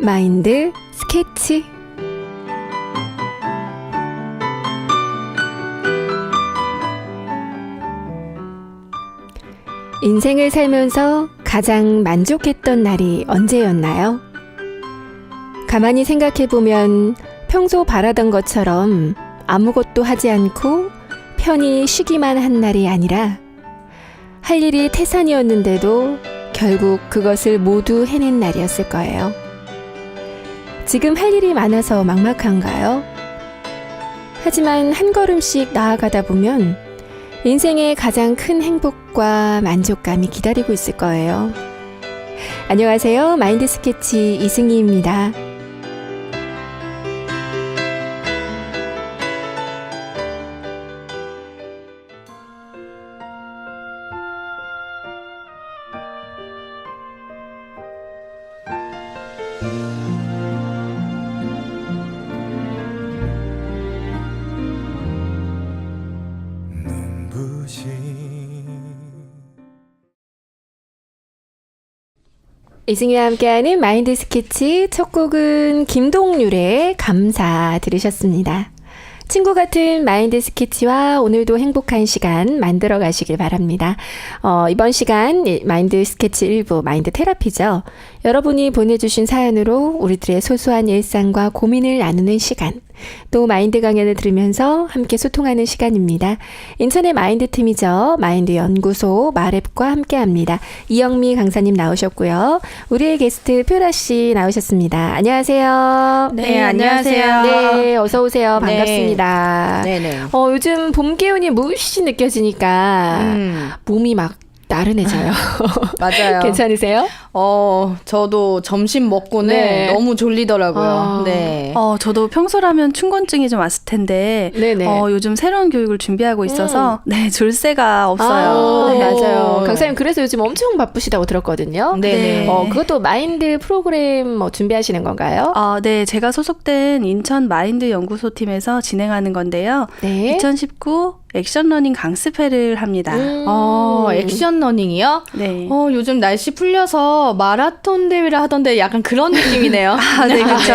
마인드 스케치 인생을 살면서 가장 만족했던 날이 언제였나요? 가만히 생각해보면 평소 바라던 것처럼 아무것도 하지 않고 편히 쉬기만 한 날이 아니라 할 일이 태산이었는데도 결국 그것을 모두 해낸 날이었을 거예요. 지금 할 일이 많아서 막막한가요? 하지만 한 걸음씩 나아가다 보면 인생의 가장 큰 행복과 만족감이 기다리고 있을 거예요. 안녕하세요. 마인드 스케치 이승희입니다. 이승희와 함께하는 마인드 스케치 첫 곡은 김동률의 감사 들으셨습니다. 친구 같은 마인드 스케치와 오늘도 행복한 시간 만들어 가시길 바랍니다. 어, 이번 시간 이 마인드 스케치 일부 마인드 테라피죠. 여러분이 보내주신 사연으로 우리들의 소소한 일상과 고민을 나누는 시간. 또 마인드 강연을 들으면서 함께 소통하는 시간입니다. 인천의 마인드 팀이죠. 마인드 연구소 마랩과 함께 합니다. 이영미 강사님 나오셨고요. 우리의 게스트 표라 씨 나오셨습니다. 안녕하세요. 네, 안녕하세요. 네, 어서 오세요. 네. 반갑습니다. 네 네. 어, 요즘 봄 기운이 무시 느껴지니까 음, 몸이 막 나른해져요. 맞아요. 괜찮으세요? 어, 저도 점심 먹고는 네. 너무 졸리더라고요. 아. 네. 어, 저도 평소라면 춘곤증이 좀 왔을 텐데, 네네. 어, 요즘 새로운 교육을 준비하고 있어서, 네, 졸새가 없어요. 아, 네. 맞아요. 강사님 그래서 요즘 엄청 바쁘시다고 들었거든요. 네네. 어, 그것도 마인드 프로그램 뭐 준비하시는 건가요? 어, 네, 제가 소속된 인천 마인드 연구소 팀에서 진행하는 건데요. 네. 2019 액션 러닝 강습회를 합니다. 음. 어, 액션 러닝이요? 네. 어, 요즘 날씨 풀려서 마라톤 대회를 하던데 약간 그런 느낌이네요. 아, 네, 그렇죠.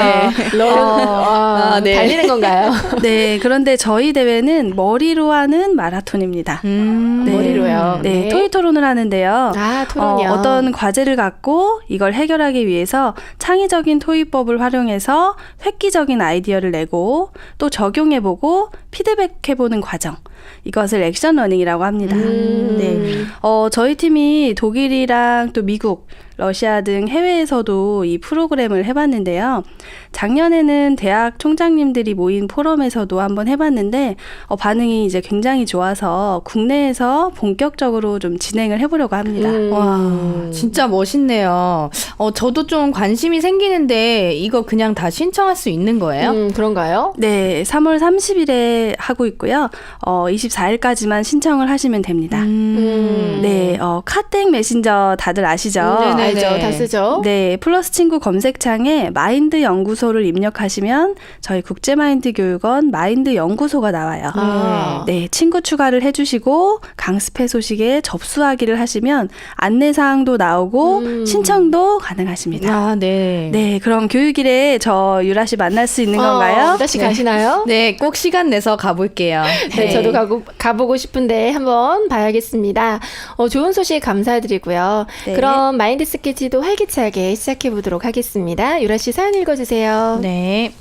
러 아, 네. 달리는 건가요? 네, 그런데 저희 대회는 머리로 하는 마라톤입니다. 음, 네. 머리로요. 네, 네. 토의 토론을 하는데요. 아, 토론이요. 어, 떤 과제를 갖고 이걸 해결하기 위해서 창의적인 토의법을 활용해서 획기적인 아이디어를 내고 또 적용해보고 피드백해보는 과정. 이것을 액션 러닝이라고 합니다. 음. 네. 어, 저희 팀이 독일이랑 또 미국, 러시아 등 해외에서도 이 프로그램을 해봤는데요. 작년에는 대학 총장님들이 모인 포럼에서도 한번 해봤는데 어, 반응이 이제 굉장히 좋아서 국내에서 본격적으로 좀 진행을 해보려고 합니다. 음. 와, 진짜 멋있네요. 어, 저도 좀 관심이 생기는데 이거 그냥 다 신청할 수 있는 거예요? 음, 그런가요? 네, 3월 30일에 하고 있고요. 어, 24일까지만 신청을 하시면 됩니다. 음. 네, 어, 카땡 메신저 다들 아시죠? 음, 네네. 알죠. 다 쓰죠. 네, 플러스 친구 검색창에 마인드 연구소를 입력하시면 저희 국제마인드 교육원 마인드 연구소가 나와요. 아. 네, 친구 추가를 해주시고 강습회 소식에 접수하기를 하시면 안내 사항도 나오고 음. 신청도 가능하십니다. 아, 네. 네, 그럼 교육일에 저 유라 씨 만날 수 있는 건가요? 어, 다시 네. 가시나요? 네, 꼭 시간 내서 가볼게요. 네, 저도 가고, 가보고 싶은데 한번 봐야겠습니다. 어, 좋은 소식 감사드리고요. 네. 그럼 마인드 스케치도 활기차게 시작해 보도록 하겠습니다. 유라 씨 사연 읽어주세요. 네.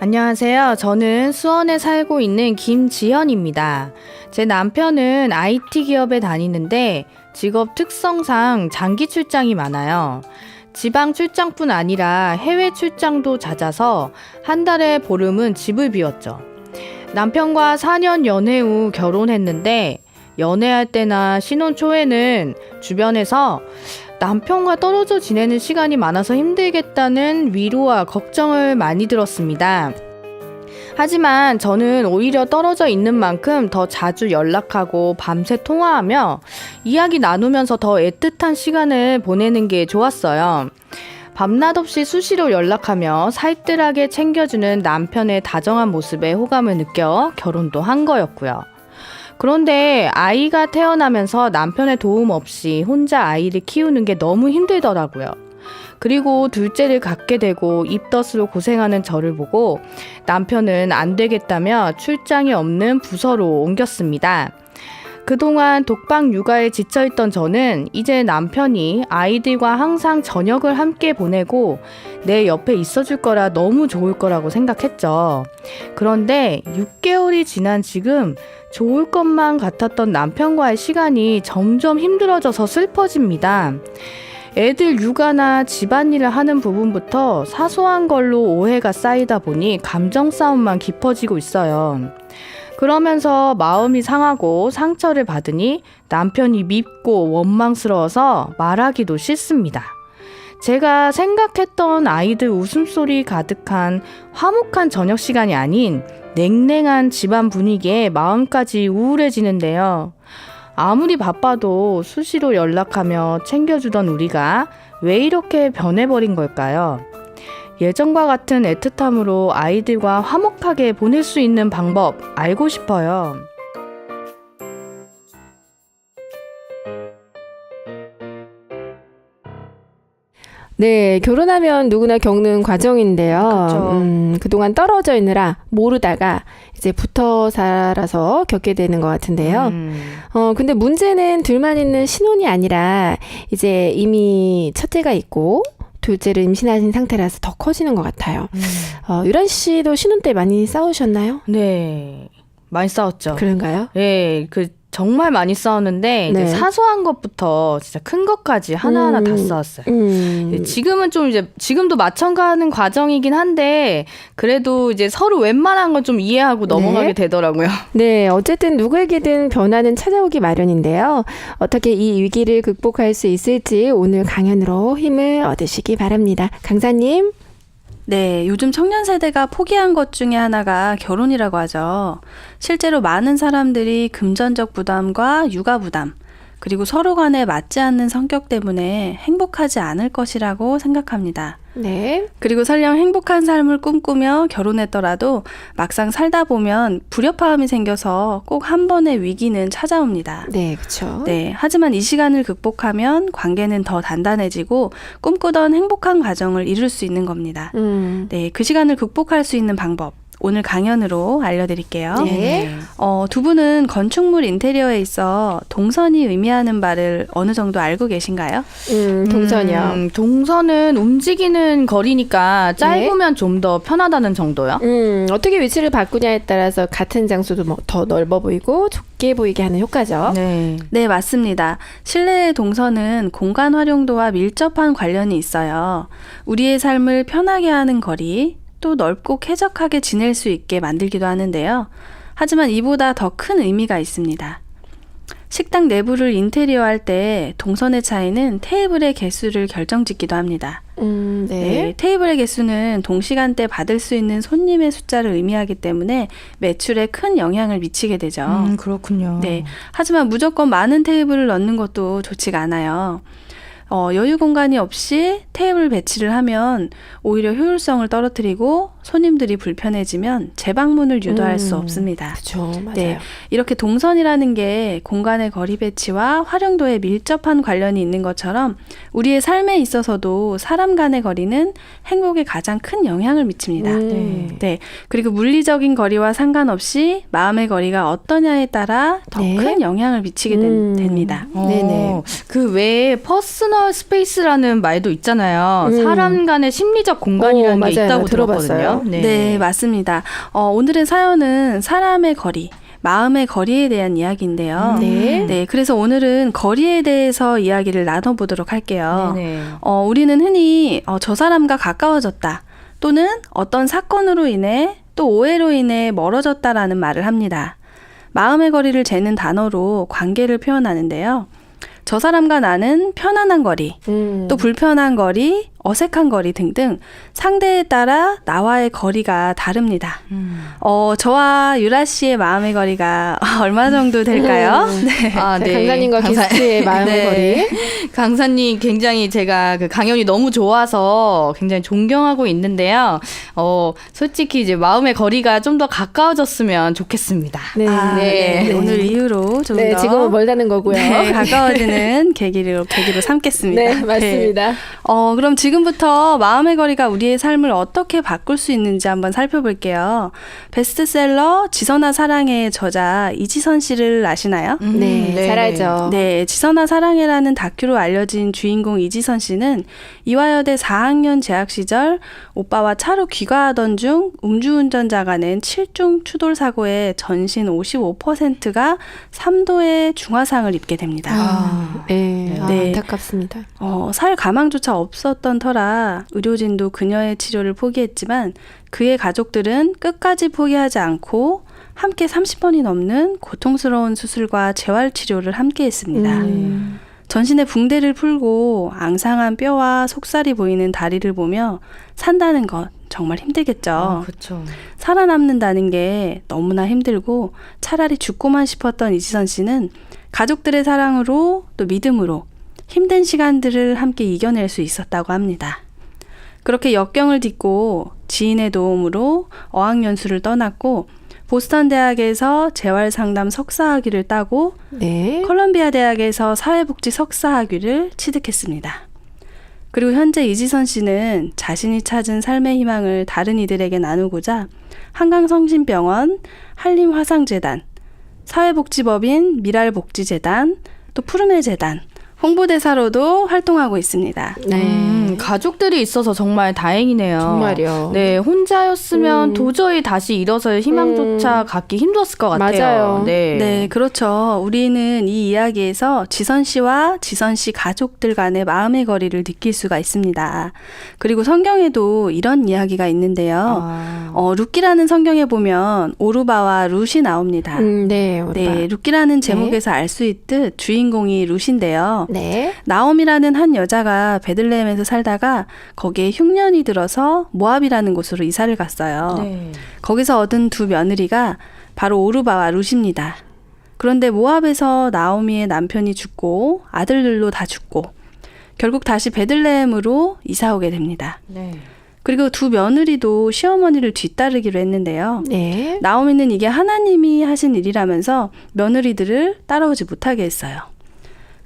안녕하세요. 저는 수원에 살고 있는 김지현입니다. 제 남편은 IT 기업에 다니는데 직업 특성상 장기 출장이 많아요. 지방 출장뿐 아니라 해외 출장도 잦아서 한 달에 보름은 집을 비웠죠. 남편과 4년 연애 후 결혼했는데 연애할 때나 신혼 초에는 주변에서 남편과 떨어져 지내는 시간이 많아서 힘들겠다는 위로와 걱정을 많이 들었습니다. 하지만 저는 오히려 떨어져 있는 만큼 더 자주 연락하고 밤새 통화하며 이야기 나누면서 더 애틋한 시간을 보내는 게 좋았어요. 밤낮 없이 수시로 연락하며 살뜰하게 챙겨주는 남편의 다정한 모습에 호감을 느껴 결혼도 한 거였고요. 그런데 아이가 태어나면서 남편의 도움 없이 혼자 아이를 키우는 게 너무 힘들더라고요. 그리고 둘째를 갖게 되고 입덧으로 고생하는 저를 보고 남편은 안 되겠다며 출장이 없는 부서로 옮겼습니다. 그동안 독방 육아에 지쳐있던 저는 이제 남편이 아이들과 항상 저녁을 함께 보내고 내 옆에 있어줄 거라 너무 좋을 거라고 생각했죠. 그런데 6개월이 지난 지금 좋을 것만 같았던 남편과의 시간이 점점 힘들어져서 슬퍼집니다. 애들 육아나 집안일을 하는 부분부터 사소한 걸로 오해가 쌓이다 보니 감정 싸움만 깊어지고 있어요. 그러면서 마음이 상하고 상처를 받으니 남편이 밉고 원망스러워서 말하기도 싫습니다. 제가 생각했던 아이들 웃음소리 가득한 화목한 저녁 시간이 아닌 냉랭한 집안 분위기에 마음까지 우울해지는데요. 아무리 바빠도 수시로 연락하며 챙겨주던 우리가 왜 이렇게 변해버린 걸까요? 예전과 같은 애틋함으로 아이들과 화목하게 보낼 수 있는 방법 알고 싶어요. 네, 결혼하면 누구나 겪는 과정인데요. 그쵸. 음, 그동안 떨어져 있느라 모르다가 이제 붙어 살아서 겪게 되는 것 같은데요. 음, 어, 근데 문제는 둘만 있는 신혼이 아니라 이제 이미 첫째가 있고 둘째를 임신하신 상태라서 더 커지는 것 같아요. 음. 어, 유란 씨도 신혼 때 많이 싸우셨나요? 네, 많이 싸웠죠. 그런가요? 네, 그 정말 많이 싸웠는데 이제 네. 사소한 것부터 진짜 큰 것까지 하나하나 음. 다 싸웠어요. 음. 네, 지금은 좀 이제 지금도 맞춰가는 과정이긴 한데 그래도 이제 서로 웬만한 건 좀 이해하고 넘어가게 네. 되더라고요. 네, 어쨌든 누구에게든 변화는 찾아오기 마련인데요. 어떻게 이 위기를 극복할 수 있을지 오늘 강연으로 힘을 얻으시기 바랍니다. 강사님. 네, 요즘 청년 세대가 포기한 것 중에 하나가 결혼이라고 하죠. 실제로 많은 사람들이 금전적 부담과 육아 부담, 그리고 서로 간에 맞지 않는 성격 때문에 행복하지 않을 것이라고 생각합니다. 네. 그리고 설령 행복한 삶을 꿈꾸며 결혼했더라도 막상 살다 보면 불협화음이 생겨서 꼭 한 번의 위기는 찾아옵니다. 네, 그렇죠. 네, 하지만 이 시간을 극복하면 관계는 더 단단해지고 꿈꾸던 행복한 가정을 이룰 수 있는 겁니다. 음. 네, 그 시간을 극복할 수 있는 방법. 오늘 강연으로 알려드릴게요. 네. 어, 두 분은 건축물 인테리어에 있어 동선이 의미하는 바를 어느 정도 알고 계신가요? 음, 동선이요. 음, 동선은 움직이는 거리니까 짧으면 좀 더 편하다는 정도요. 음, 어떻게 위치를 바꾸냐에 따라서 같은 장소도 뭐더 넓어 보이고 좁게 보이게 하는 효과죠. 네. 네, 맞습니다. 실내의 동선은 공간 활용도와 밀접한 관련이 있어요. 우리의 삶을 편하게 하는 거리, 또 넓고 쾌적하게 지낼 수 있게 만들기도 하는데요. 하지만 이보다 더 큰 의미가 있습니다. 식당 내부를 인테리어 할 때 동선의 차이는 테이블의 개수를 결정짓기도 합니다. 음, 네. 네, 테이블의 개수는 동시간대 받을 수 있는 손님의 숫자를 의미하기 때문에 매출에 큰 영향을 미치게 되죠. 음, 그렇군요. 네. 하지만 무조건 많은 테이블을 넣는 것도 좋지가 않아요. 어, 여유 공간이 없이 테이블 배치를 하면 오히려 효율성을 떨어뜨리고 손님들이 불편해지면 재방문을 유도할 수 음. 없습니다. 그렇죠. 맞아요. 네. 이렇게 동선이라는 게 공간의 거리 배치와 활용도에 밀접한 관련이 있는 것처럼 우리의 삶에 있어서도 사람 간의 거리는 행복에 가장 큰 영향을 미칩니다. 음. 네. 네. 그리고 물리적인 거리와 상관없이 마음의 거리가 어떠냐에 따라 더 네. 큰 영향을 미치게 된- 음. 됩니다. 어, 네네. 그 외에 퍼스널 스페이스라는 말도 있잖아요. 음. 사람 간의 심리적 공간이라는 오, 게 맞아요. 있다고 들어봤어요. 들었거든요. 네, 맞습니다. 어, 오늘의 사연은 사람의 거리, 마음의 거리에 대한 이야기인데요. 네. 네, 그래서 오늘은 거리에 대해서 이야기를 나눠보도록 할게요. 네네. 어, 우리는 흔히 어, 저 사람과 가까워졌다 또는 어떤 사건으로 인해 또 오해로 인해 멀어졌다라는 말을 합니다. 마음의 거리를 재는 단어로 관계를 표현하는데요. 저 사람과 나는 편안한 거리, 음. 또 불편한 거리, 어색한 거리 등등 상대에 따라 나와의 거리가 다릅니다. 음. 어, 저와 유라 씨의 마음의 거리가 얼마 정도 될까요? 네. 아, 자, 강사님과 게스트의 마음의 네. 거리. 강사님 굉장히 제가 그 강연이 너무 좋아서 굉장히 존경하고 있는데요. 어, 솔직히 이제 마음의 거리가 좀 더 가까워졌으면 좋겠습니다. 네. 아, 네. 네. 오늘 이후로 좀 네, 더 지금은 멀다는 거고요. 네, 가까워지는 계기로 계기로 삼겠습니다. 네, 맞습니다. 어, 그럼 지금 부터 마음의 거리가 우리의 삶을 어떻게 바꿀 수 있는지 한번 살펴볼게요. 베스트셀러 지선아 사랑해의 저자 이지선 씨를 아시나요? 음, 네, 잘 알죠. 네, 지선아 사랑해라는 다큐로 알려진 주인공 이지선 씨는 이화여대 4학년 재학 시절 오빠와 차로 귀가하던 중 음주운전자가 낸 7중 추돌 사고에 전신 55%가 3도의 중화상을 입게 됩니다. 아, 네, 아, 네. 안타깝습니다. 어, 살 가망조차 없었던 터라 의료진도 그녀의 치료를 포기했지만 그의 가족들은 끝까지 포기하지 않고 함께 30번이 넘는 고통스러운 수술과 재활 치료를 함께 했습니다. 음. 전신에 붕대를 풀고 앙상한 뼈와 속살이 보이는 다리를 보며 산다는 것 정말 힘들겠죠. 아, 그렇죠. 살아남는다는 게 너무나 힘들고 차라리 죽고만 싶었던 이지선 씨는 가족들의 사랑으로 또 믿음으로 힘든 시간들을 함께 이겨낼 수 있었다고 합니다. 그렇게 역경을 딛고 지인의 도움으로 어학연수를 떠났고 보스턴 대학에서 재활 상담 석사 학위를 따고 네. 컬럼비아 대학에서 사회복지 석사 학위를 취득했습니다. 그리고 현재 이지선 씨는 자신이 찾은 삶의 희망을 다른 이들에게 나누고자 한강성심병원, 한림화상재단, 사회복지법인 미랄복지재단, 또 푸르메 재단 홍보대사로도 활동하고 있습니다. 네. 음, 가족들이 있어서 정말 다행이네요. 정말요. 네, 혼자였으면 음. 도저히 다시 일어설 희망조차 갖기 힘들었을 것 같아요. 맞아요. 네. 네, 그렇죠. 우리는 이 이야기에서 지선 씨와 지선 씨 가족들 간의 마음의 거리를 느낄 수가 있습니다. 그리고 성경에도 이런 이야기가 있는데요. 아. 어, 룻기라는 성경에 보면 오르바와 룻이 나옵니다. 음, 네, 네, 네. 룻기라는 제목에서 알수 있듯 주인공이 룻인데요. 네. 나옴이라는 한 여자가 베들레헴에서 살다가 거기에 흉년이 들어서 모압이라는 곳으로 이사를 갔어요. 네. 거기서 얻은 두 며느리가 바로 오르바와 룻입니다. 그런데 모압에서 나오미의 남편이 죽고 아들들도 다 죽고 결국 다시 베들레헴으로 이사 오게 됩니다. 네. 그리고 두 며느리도 시어머니를 뒤따르기로 했는데요. 네. 나오미는 이게 하나님이 하신 일이라면서 며느리들을 따라오지 못하게 했어요.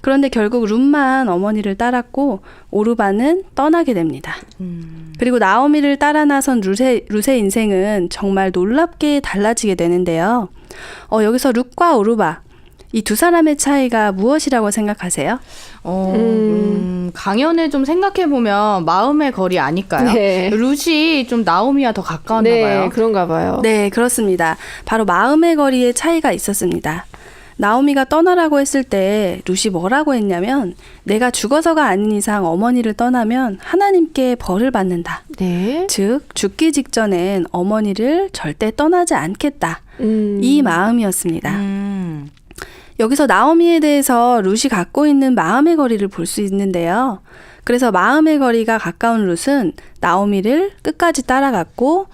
그런데 결국 룻만 어머니를 따랐고 오르바는 떠나게 됩니다. 음. 그리고 나오미를 따라 나선 룻의, 룻의 인생은 정말 놀랍게 달라지게 되는데요. 어, 여기서 룻과 오르바 이 두 사람의 차이가 무엇이라고 생각하세요? 어, 음. 음, 강연을 좀 생각해 보면 마음의 거리 아닐까요? 네. 루시 좀 나오미와 더 가까웠나 네, 봐요. 그런가 봐요. 네, 그렇습니다. 바로 마음의 거리의 차이가 있었습니다. 나오미가 떠나라고 했을 때 룻이 뭐라고 했냐면 내가 죽어서가 아닌 이상 어머니를 떠나면 하나님께 벌을 받는다. 네. 즉 죽기 직전엔 어머니를 절대 떠나지 않겠다. 음. 이 마음이었습니다. 음. 여기서 나오미에 대해서 룻이 갖고 있는 마음의 거리를 볼 수 있는데요. 그래서 마음의 거리가 가까운 룻은 나오미를 끝까지 따라갔고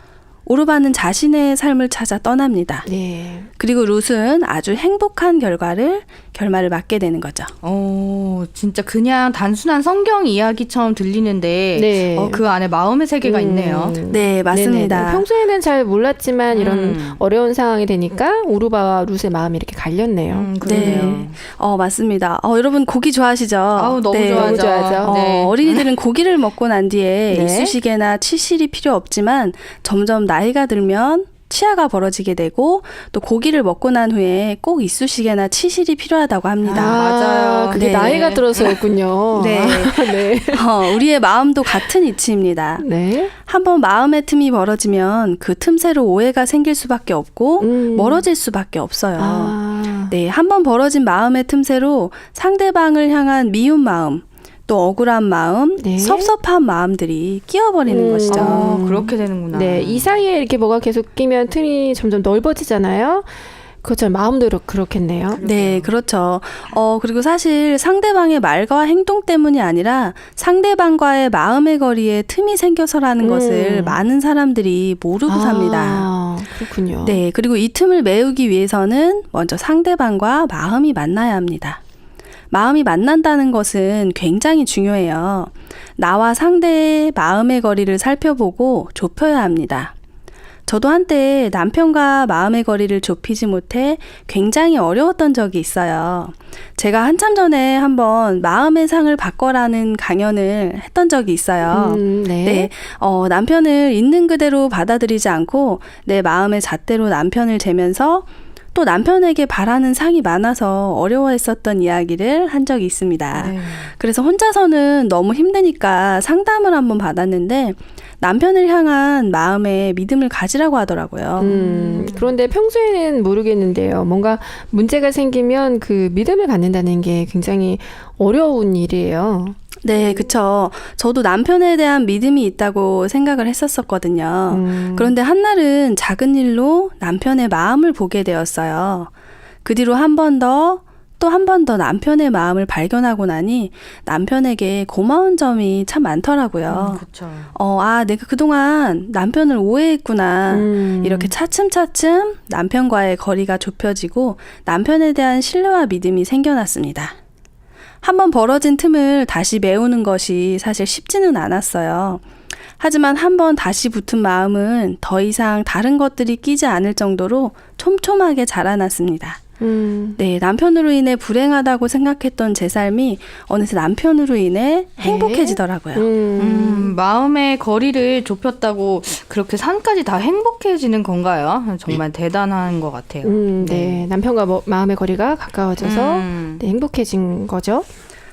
오르바는 자신의 삶을 찾아 떠납니다. 네. 그리고 룻은 아주 행복한 결과를 결말을 맞게 되는 거죠. 어, 진짜 그냥 단순한 성경 이야기처럼 들리는데 네. 어, 그 안에 마음의 세계가 음. 있네요. 네, 맞습니다. 네네네. 평소에는 잘 몰랐지만 이런 음. 어려운 상황이 되니까 오르바와 룻의 마음이 이렇게 갈렸네요. 음, 그러네요. 네. 어, 맞습니다. 어, 여러분 고기 좋아하시죠? 아우 너무 네. 좋아하죠. 너무 좋아하죠. 어, 네. 어린이들은 고기를 먹고 난 뒤에 네. 이쑤시개나 치실이 필요 없지만 점점 나이 가 들면 치아가 벌어지게 되고 또 고기를 먹고 난 후에 꼭 이쑤시개나 치실이 필요하다고 합니다. 맞아요. 그게 네. 나이가 들어서였군요. 네. 네. 어, 우리의 마음도 같은 이치입니다. 네. 한번 마음의 틈이 벌어지면 그 틈새로 오해가 생길 수밖에 없고 음. 멀어질 수밖에 없어요. 아. 네, 한번 벌어진 마음의 틈새로 상대방을 향한 미운 마음, 또 억울한 마음, 네. 섭섭한 마음들이 끼어버리는 음. 것이죠. 어, 그렇게 되는구나. 네, 이 사이에 이렇게 뭐가 계속 끼면 틈이 점점 넓어지잖아요. 그렇죠. 마음대로 그렇겠네요. 네, 그렇죠. 어, 그리고 사실 상대방의 말과 행동 때문이 아니라 상대방과의 마음의 거리에 틈이 생겨서라는 음. 것을 많은 사람들이 모르고 삽니다. 아, 그렇군요. 네, 그리고 이 틈을 메우기 위해서는 먼저 상대방과 마음이 만나야 합니다. 마음이 만난다는 것은 굉장히 중요해요. 나와 상대의 마음의 거리를 살펴보고 좁혀야 합니다. 저도 한때 남편과 마음의 거리를 좁히지 못해 굉장히 어려웠던 적이 있어요. 제가 한참 전에 한번 마음의 상을 바꿔라는 강연을 했던 적이 있어요. 음, 네. 네, 어, 남편을 있는 그대로 받아들이지 않고 내 마음의 잣대로 남편을 재면서 또 남편에게 바라는 상이 많아서 어려워했었던 이야기를 한 적이 있습니다. 네. 그래서 혼자서는 너무 힘드니까 상담을 한번 받았는데 남편을 향한 마음에 믿음을 가지라고 하더라고요. 음, 그런데 평소에는 모르겠는데요. 뭔가 문제가 생기면 그 믿음을 갖는다는 게 굉장히 어려운 일이에요. 네, 그쵸. 저도 남편에 대한 믿음이 있다고 생각을 했었었거든요. 음, 그런데 한날은 작은 일로 남편의 마음을 보게 되었어요. 그 뒤로 한 번 더, 또 한 번 더 남편의 마음을 발견하고 나니 남편에게 고마운 점이 참 많더라고요. 그렇죠. 어, 아, 내가 그동안 남편을 오해했구나. 음, 이렇게 차츰차츰 남편과의 거리가 좁혀지고 남편에 대한 신뢰와 믿음이 생겨났습니다. 한번 벌어진 틈을 다시 메우는 것이 사실 쉽지는 않았어요. 하지만 한번 다시 붙은 마음은 더 이상 다른 것들이 끼지 않을 정도로 촘촘하게 자라났습니다. 음, 네, 남편으로 인해 불행하다고 생각했던 제 삶이 어느새 남편으로 인해 행복해지더라고요. 음, 음, 마음의 거리를 좁혔다고 그렇게 산까지 다 행복해지는 건가요? 정말 대단한 것 같아요. 음, 네. 남편과 뭐, 마음의 거리가 가까워져서 음. 네, 행복해진 거죠.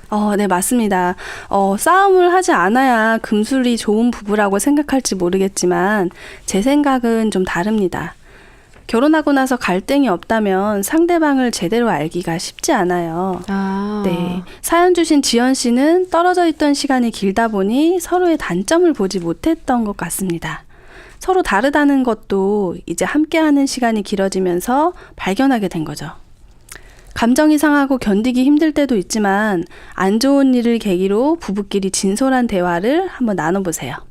어, 네, 맞습니다. 어, 싸움을 하지 않아야 금술이 좋은 부부라고 생각할지 모르겠지만, 제 생각은 좀 다릅니다. 결혼하고 나서 갈등이 없다면 상대방을 제대로 알기가 쉽지 않아요. 아, 네. 사연 주신 지연 씨는 떨어져 있던 시간이 길다 보니 서로의 단점을 보지 못했던 것 같습니다. 서로 다르다는 것도 이제 함께하는 시간이 길어지면서 발견하게 된 거죠. 감정이 상하고 견디기 힘들 때도 있지만 안 좋은 일을 계기로 부부끼리 진솔한 대화를 한번 나눠보세요.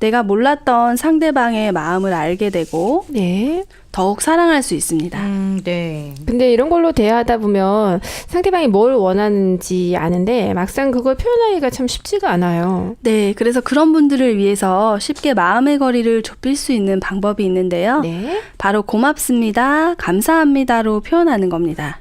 내가 몰랐던 상대방의 마음을 알게 되고 네. 더욱 사랑할 수 있습니다. 음, 네. 근데 이런 걸로 대화하다 보면 상대방이 뭘 원하는지 아는데 막상 그걸 표현하기가 참 쉽지가 않아요. 네, 그래서 그런 분들을 위해서 쉽게 마음의 거리를 좁힐 수 있는 방법이 있는데요. 네. 바로 고맙습니다, 감사합니다로 표현하는 겁니다.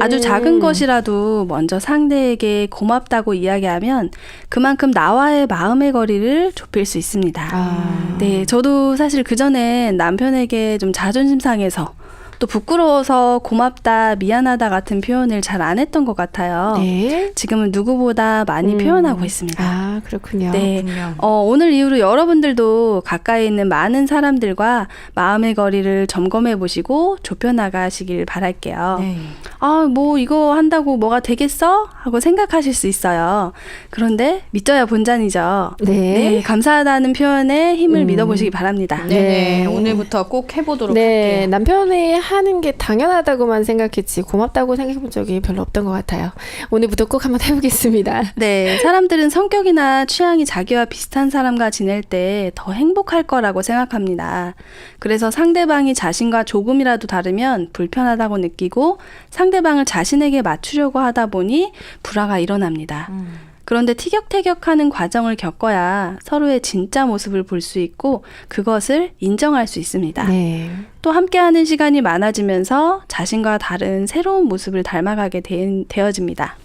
아주 음. 작은 것이라도 먼저 상대에게 고맙다고 이야기하면 그만큼 나와의 마음의 거리를 좁힐 수 있습니다. 아, 네, 저도 사실 그전엔 남편에게 좀 자존심 상해서 또 부끄러워서 고맙다, 미안하다 같은 표현을 잘 안 했던 것 같아요. 네. 지금은 누구보다 많이 음. 표현하고 있습니다. 아, 그렇군요. 네. 그렇군요. 어, 오늘 이후로 여러분들도 가까이 있는 많은 사람들과 마음의 거리를 점검해 보시고 좁혀 나가시길 바랄게요. 네. 아, 뭐 이거 한다고 뭐가 되겠어? 하고 생각하실 수 있어요. 그런데 믿져야 본전이죠. 네. 네, 감사하다는 표현에 힘을 음. 믿어보시기 바랍니다. 네. 네. 오늘부터 꼭 해보도록 네, 할게요. 남편이 하는 게 당연하다고만 생각했지 고맙다고 생각해 본 적이 별로 없던 것 같아요. 오늘부터 꼭 한번 해보겠습니다. 네, 사람들은 성격이나 취향이 자기와 비슷한 사람과 지낼 때 더 행복할 거라고 생각합니다. 그래서 상대방이 자신과 조금이라도 다르면 불편하다고 느끼고 상대방을 자신에게 맞추려고 하다 보니 불화가 일어납니다. 음. 그런데 티격태격하는 과정을 겪어야 서로의 진짜 모습을 볼 수 있고 그것을 인정할 수 있습니다. 네. 또 함께하는 시간이 많아지면서 자신과 다른 새로운 모습을 닮아가게 되, 되어집니다.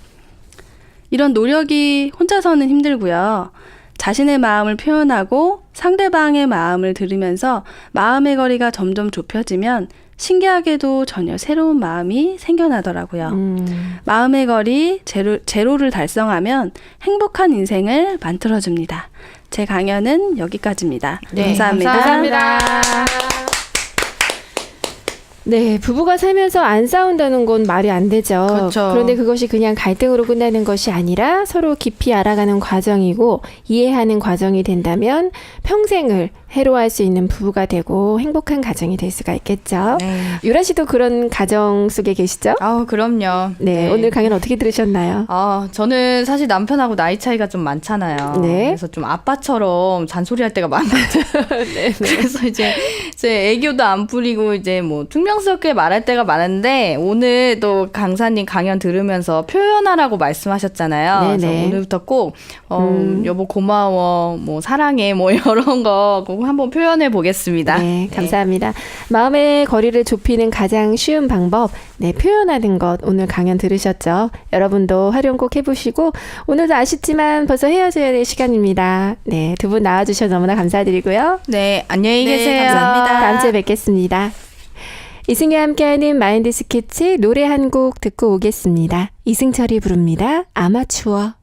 이런 노력이 혼자서는 힘들고요. 자신의 마음을 표현하고 상대방의 마음을 들으면서 마음의 거리가 점점 좁혀지면 신기하게도 전혀 새로운 마음이 생겨나더라고요. 음, 마음의 거리 제로, 제로를 달성하면 행복한 인생을 만들어줍니다. 제 강연은 여기까지입니다. 네, 감사합니다. 감사합니다. 네, 부부가 살면서 안 싸운다는 건 말이 안 되죠. 그렇죠. 런데 그것이 그냥 갈등으로 끝나는 것이 아니라 서로 깊이 알아가는 과정이고 이해하는 과정이 된다면 평생을 해로할 수 있는 부부가 되고 행복한 가정이 될 수가 있겠죠. 네. 유라 씨도 그런 가정 속에 계시죠? 아우 그럼요. 네, 오늘 강연 어떻게 들으셨나요? 아, 저는 사실 남편하고 나이 차이가 좀 많잖아요. 네. 그래서 좀 아빠처럼 잔소리할 때가 많거든요. 네, 그래서 이제 제 애교도 안 부리고 이제 뭐 퉁명스럽게 말할 때가 많은데 오늘 또 강사님 강연 들으면서 표현하라고 말씀하셨잖아요. 네네. 그래서 오늘부터 꼭 어, 음. 여보 고마워, 뭐 사랑해, 뭐 이런 거꼭 한번 표현해 보겠습니다. 네, 감사합니다. 마음의 거리를 좁히는 가장 쉬운 방법, 네, 표현하는 것 오늘 강연 들으셨죠? 여러분도 활용 꼭 해보시고 오늘도 아쉽지만 벌써 헤어져야 될 시간입니다. 네, 두 분 나와주셔서 너무나 감사드리고요. 네, 안녕히 네, 계세요. 감사합니다. 다음 주에 뵙겠습니다. 이승과 함께하는 마인드 스케치 노래 한 곡 듣고 오겠습니다. 이승철이 부릅니다. 아마추어.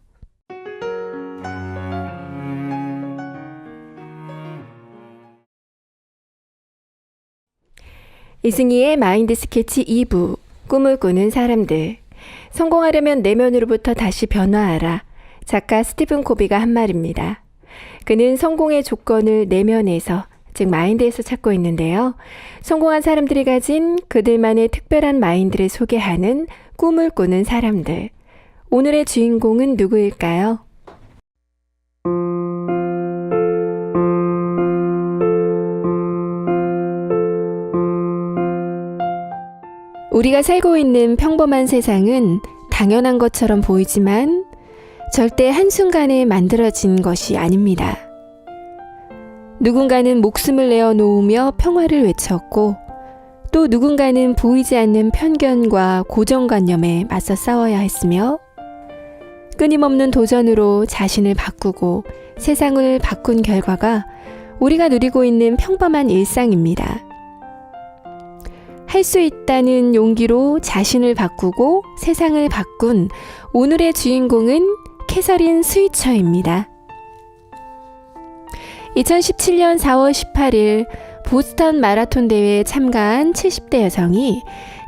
이승희의 마인드 스케치 2부 꿈을 꾸는 사람들 성공하려면 내면으로부터 다시 변화하라 작가 스티븐 코비가 한 말입니다. 그는 성공의 조건을 내면에서 즉 마인드에서 찾고 있는데요. 성공한 사람들이 가진 그들만의 특별한 마인드를 소개하는 꿈을 꾸는 사람들. 오늘의 주인공은 누구일까요? 우리가 살고 있는 평범한 세상은 당연한 것처럼 보이지만 절대 한순간에 만들어진 것이 아닙니다. 누군가는 목숨을 내어 놓으며 평화를 외쳤고 또 누군가는 보이지 않는 편견과 고정관념에 맞서 싸워야 했으며 끊임없는 도전으로 자신을 바꾸고 세상을 바꾼 결과가 우리가 누리고 있는 평범한 일상입니다. 할 수 있다는 용기로 자신을 바꾸고 세상을 바꾼 오늘의 주인공은 캐서린 스위처입니다. 2017년 4월 18일 보스턴 마라톤 대회에 참가한 70대 여성이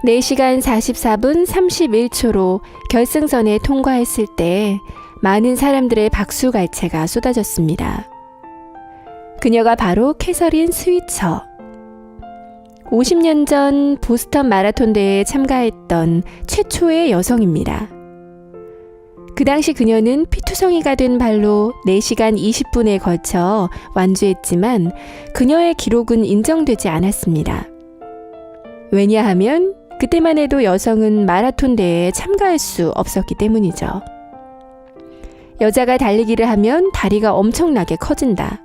4시간 44분 31초로 결승선에 통과했을 때 많은 사람들의 박수갈채가 쏟아졌습니다. 그녀가 바로 캐서린 스위처. 50년 전 보스턴 마라톤 대회에 참가했던 최초의 여성입니다. 그 당시 그녀는 피투성이가 된 발로 4시간 20분에 걸쳐 완주했지만 그녀의 기록은 인정되지 않았습니다. 왜냐하면 그때만 해도 여성은 마라톤 대회에 참가할 수 없었기 때문이죠. 여자가 달리기를 하면 다리가 엄청나게 커진다.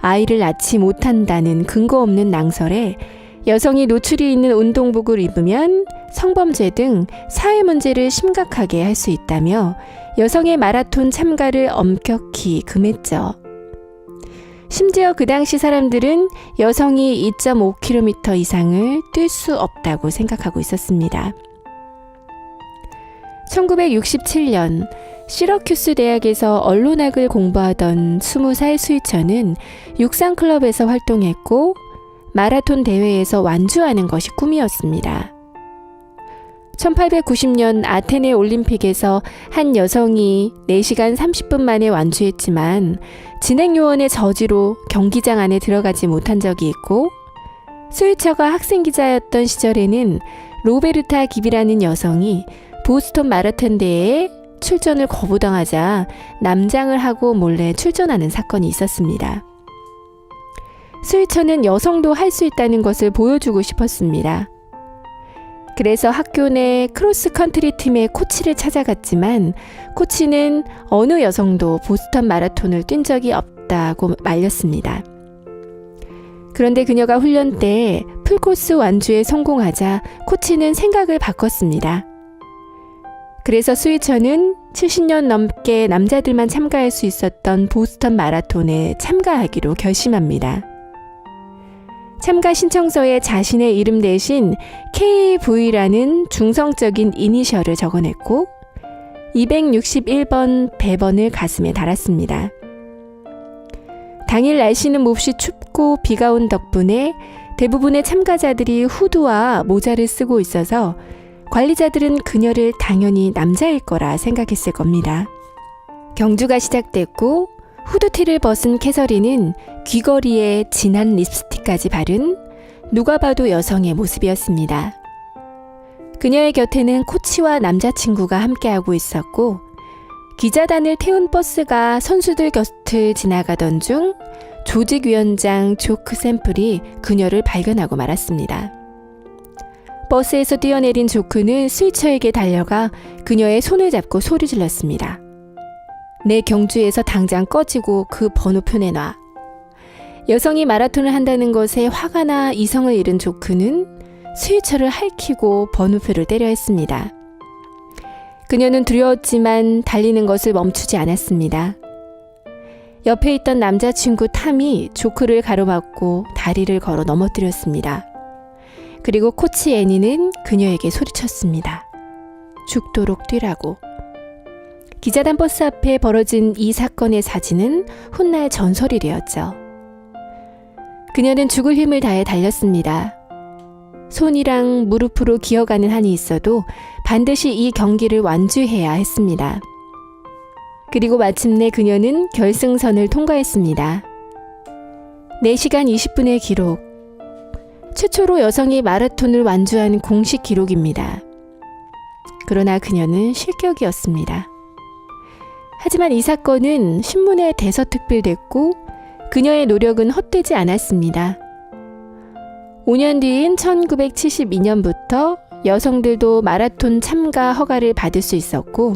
아이를 낳지 못한다는 근거 없는 낭설에 여성이 노출이 있는 운동복을 입으면 성범죄 등 사회 문제를 심각하게 할 수 있다며 여성의 마라톤 참가를 엄격히 금했죠. 심지어 그 당시 사람들은 여성이 2.5km 이상을 뛸 수 없다고 생각하고 있었습니다. 1967년 시러큐스 대학에서 언론학을 공부하던 20살 스위처는 육상클럽에서 활동했고 마라톤 대회에서 완주하는 것이 꿈이었습니다. 1890년 아테네 올림픽에서 한 여성이 4시간 30분 만에 완주했지만 진행요원의 저지로 경기장 안에 들어가지 못한 적이 있고 스위처가 학생 기자였던 시절에는 로베르타 기비라는 여성이 보스턴 마라톤 대회에 출전을 거부당하자 남장을 하고 몰래 출전하는 사건이 있었습니다. 스위처는 여성도 할 수 있다는 것을 보여주고 싶었습니다. 그래서 학교 내 크로스 컨트리 팀의 코치를 찾아갔지만 코치는 어느 여성도 보스턴 마라톤을 뛴 적이 없다고 말렸습니다. 그런데 그녀가 훈련 때 풀코스 완주에 성공하자 코치는 생각을 바꿨습니다. 그래서 스위처는 70년 넘게 남자들만 참가할 수 있었던 보스턴 마라톤에 참가하기로 결심합니다. 참가 신청서에 자신의 이름 대신 KV라는 중성적인 이니셜을 적어냈고 261번 배번을 가슴에 달았습니다. 당일 날씨는 몹시 춥고 비가 온 덕분에 대부분의 참가자들이 후드와 모자를 쓰고 있어서 관리자들은 그녀를 당연히 남자일 거라 생각했을 겁니다. 경주가 시작됐고 후드티를 벗은 캐서린은 귀걸이에 진한 립스틱까지 바른 누가 봐도 여성의 모습이었습니다. 그녀의 곁에는 코치와 남자친구가 함께하고 있었고 기자단을 태운 버스가 선수들 곁을 지나가던 중 조직위원장 조크 샘플이 그녀를 발견하고 말았습니다. 버스에서 뛰어내린 조크는 스위처에게 달려가 그녀의 손을 잡고 소리 질렀습니다. 내 경주에서 당장 꺼지고 그 번호표 내 놔. 여성이 마라톤을 한다는 것에 화가 나 이성을 잃은 조크는 스위처를 핥히고 번호표를 때려 했습니다. 그녀는 두려웠지만 달리는 것을 멈추지 않았습니다. 옆에 있던 남자친구 탐이 조크를 가로막고 다리를 걸어 넘어뜨렸습니다. 그리고 코치 애니는 그녀에게 소리쳤습니다. 죽도록 뛰라고. 기자단 버스 앞에 벌어진 이 사건의 사진은 훗날 전설이 되었죠. 그녀는 죽을 힘을 다해 달렸습니다. 손이랑 무릎으로 기어가는 한이 있어도 반드시 이 경기를 완주해야 했습니다. 그리고 마침내 그녀는 결승선을 통과했습니다. 4시간 20분의 기록. 최초로 여성이 마라톤을 완주한 공식 기록입니다. 그러나 그녀는 실격이었습니다. 하지만 이 사건은 신문에 대서특필됐고 그녀의 노력은 헛되지 않았습니다. 5년 뒤인 1972년부터 여성들도 마라톤 참가 허가를 받을 수 있었고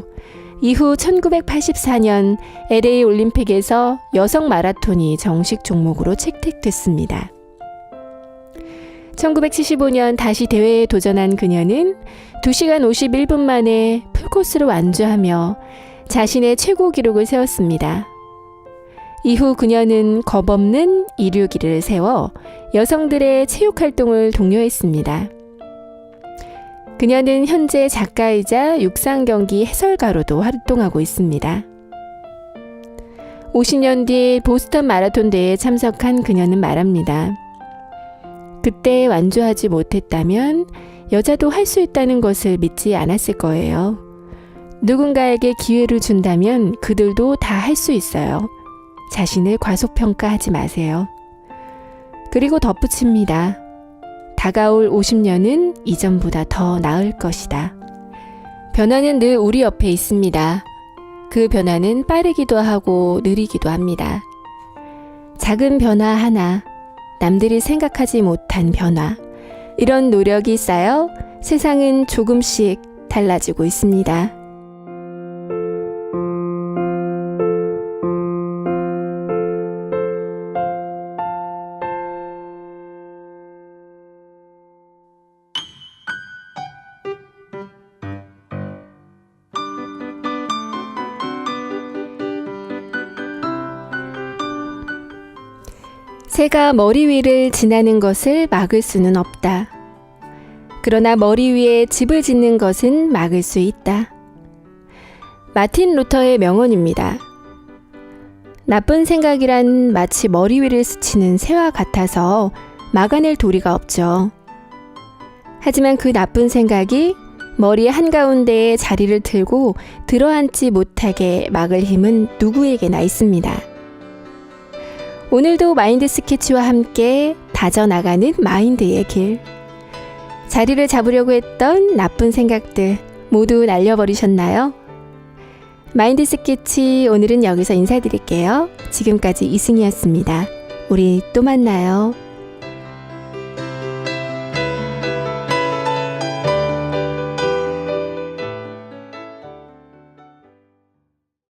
이후 1984년 LA 올림픽에서 여성 마라톤이 정식 종목으로 채택됐습니다. 1975년 다시 대회에 도전한 그녀는 2시간 51분 만에 풀코스를 완주하며 자신의 최고 기록을 세웠습니다. 이후 그녀는 겁없는 이류기를 세워 여성들의 체육 활동을 독려했습니다. 그녀는 현재 작가이자 육상 경기 해설가로도 활동하고 있습니다. 50년 뒤 보스턴 마라톤 대회에 참석한 그녀는 말합니다. 그때 완주하지 못했다면 여자도 할 수 있다는 것을 믿지 않았을 거예요. 누군가에게 기회를 준다면 그들도 다 할 수 있어요. 자신을 과소평가하지 마세요. 그리고 덧붙입니다. 다가올 50년은 이전보다 더 나을 것이다. 변화는 늘 우리 옆에 있습니다. 그 변화는 빠르기도 하고 느리기도 합니다. 작은 변화 하나, 남들이 생각하지 못한 변화. 이런 노력이 쌓여 세상은 조금씩 달라지고 있습니다. 새가 머리 위를 지나는 것을 막을 수는 없다. 그러나 머리 위에 집을 짓는 것은 막을 수 있다. 마틴 루터의 명언입니다. 나쁜 생각이란 마치 머리 위를 스치는 새와 같아서 막아낼 도리가 없죠. 하지만 그 나쁜 생각이 머리 한가운데에 자리를 틀고 들어앉지 못하게 막을 힘은 누구에게나 있습니다. 오늘도 마인드 스케치와 함께 다져나가는 마인드의 길. 자리를 잡으려고 했던 나쁜 생각들 모두 날려버리셨나요? 마인드 스케치 오늘은 여기서 인사드릴게요. 지금까지 이승이었습니다. 우리 또 만나요.